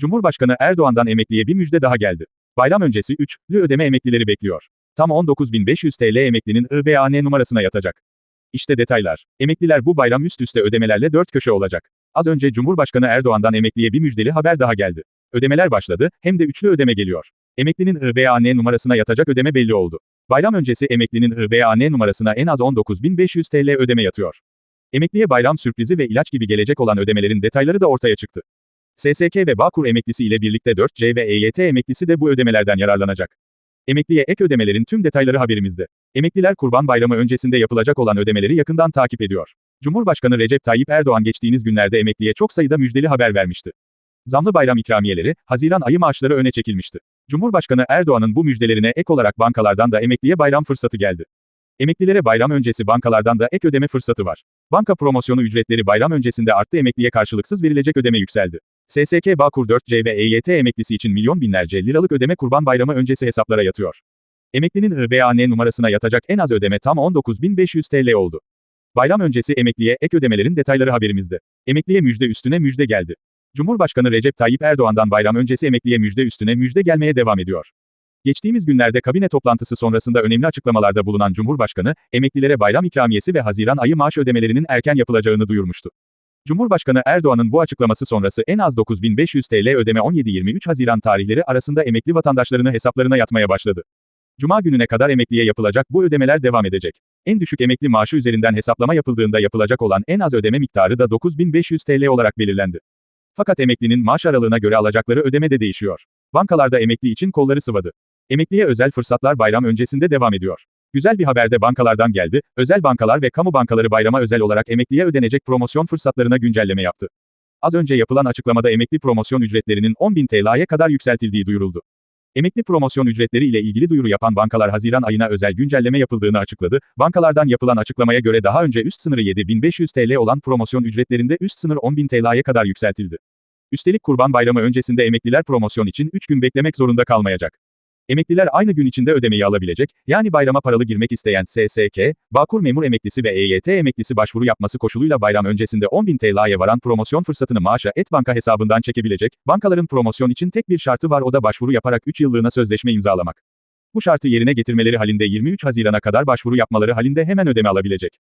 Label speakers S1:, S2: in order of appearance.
S1: Cumhurbaşkanı Erdoğan'dan emekliye bir müjde daha geldi. Bayram öncesi 3'lü ödeme emeklileri bekliyor. Tam 19.500 TL emeklinin IBAN numarasına yatacak. İşte detaylar. Emekliler bu bayram üst üste ödemelerle dört köşe olacak. Az önce Cumhurbaşkanı Erdoğan'dan emekliye bir müjdeli haber daha geldi. Ödemeler başladı, hem de üçlü ödeme geliyor. Emeklinin IBAN numarasına yatacak ödeme belli oldu. Bayram öncesi emeklinin IBAN numarasına en az 19.500 TL ödeme yatıyor. Emekliye bayram sürprizi ve ilaç gibi gelecek olan ödemelerin detayları da ortaya çıktı. SSK ve Bağkur emeklisi ile birlikte 4C ve EYT emeklisi de bu ödemelerden yararlanacak. Emekliye ek ödemelerin tüm detayları haberimizde. Emekliler Kurban Bayramı öncesinde yapılacak olan ödemeleri yakından takip ediyor. Cumhurbaşkanı Recep Tayyip Erdoğan geçtiğiniz günlerde emekliye çok sayıda müjdeli haber vermişti. Zamlı bayram ikramiyeleri, Haziran ayı maaşları öne çekilmişti. Cumhurbaşkanı Erdoğan'ın bu müjdelerine ek olarak bankalardan da emekliye bayram fırsatı geldi. Emeklilere bayram öncesi bankalardan da ek ödeme fırsatı var. Banka promosyonu ücretleri bayram öncesinde arttı emekliye karşılıksız verilecek ödeme yükseldi. SSK Bağkur 4C ve EYT emeklisi için milyon binlerce liralık ödeme kurban bayramı öncesi hesaplara yatıyor. Emeklinin IBAN numarasına yatacak en az ödeme tam 19.500 TL oldu. Bayram öncesi emekliye ek ödemelerin detayları haberimizde. Emekliye müjde üstüne müjde geldi. Cumhurbaşkanı Recep Tayyip Erdoğan'dan bayram öncesi emekliye müjde üstüne müjde gelmeye devam ediyor. Geçtiğimiz günlerde kabine toplantısı sonrasında önemli açıklamalarda bulunan Cumhurbaşkanı, emeklilere bayram ikramiyesi ve Haziran ayı maaş ödemelerinin erken yapılacağını duyurmuştu. Cumhurbaşkanı Erdoğan'ın bu açıklaması sonrası en az 9500 TL ödeme 17-23 Haziran tarihleri arasında emekli vatandaşlarını hesaplarına yatmaya başladı. Cuma gününe kadar emekliye yapılacak bu ödemeler devam edecek. En düşük emekli maaşı üzerinden hesaplama yapıldığında yapılacak olan en az ödeme miktarı da 9500 TL olarak belirlendi. Fakat emeklinin maaş aralığına göre alacakları ödeme de değişiyor. Bankalarda emekli için kolları sıvadı. Emekliye özel fırsatlar bayram öncesinde devam ediyor. Güzel bir haber de bankalardan geldi, özel bankalar ve kamu bankaları bayrama özel olarak emekliye ödenecek promosyon fırsatlarına güncelleme yaptı. Az önce yapılan açıklamada emekli promosyon ücretlerinin 10.000 TL'ye kadar yükseltildiği duyuruldu. Emekli promosyon ücretleri ile ilgili duyuru yapan bankalar Haziran ayına özel güncelleme yapıldığını açıkladı. Bankalardan yapılan açıklamaya göre daha önce üst sınırı 7500 TL olan promosyon ücretlerinde üst sınır 10.000 TL'ye kadar yükseltildi. Üstelik Kurban Bayramı öncesinde emekliler promosyon için 3 gün beklemek zorunda kalmayacak. Emekliler aynı gün içinde ödemeyi alabilecek, yani bayrama paralı girmek isteyen SSK, Bağkur memur emeklisi ve EYT emeklisi başvuru yapması koşuluyla bayram öncesinde 10.000 TL'ye varan promosyon fırsatını maaşa et banka hesabından çekebilecek, bankaların promosyon için tek bir şartı var o da başvuru yaparak 3 yıllığına sözleşme imzalamak. Bu şartı yerine getirmeleri halinde 23 Haziran'a kadar başvuru yapmaları halinde hemen ödeme alabilecek.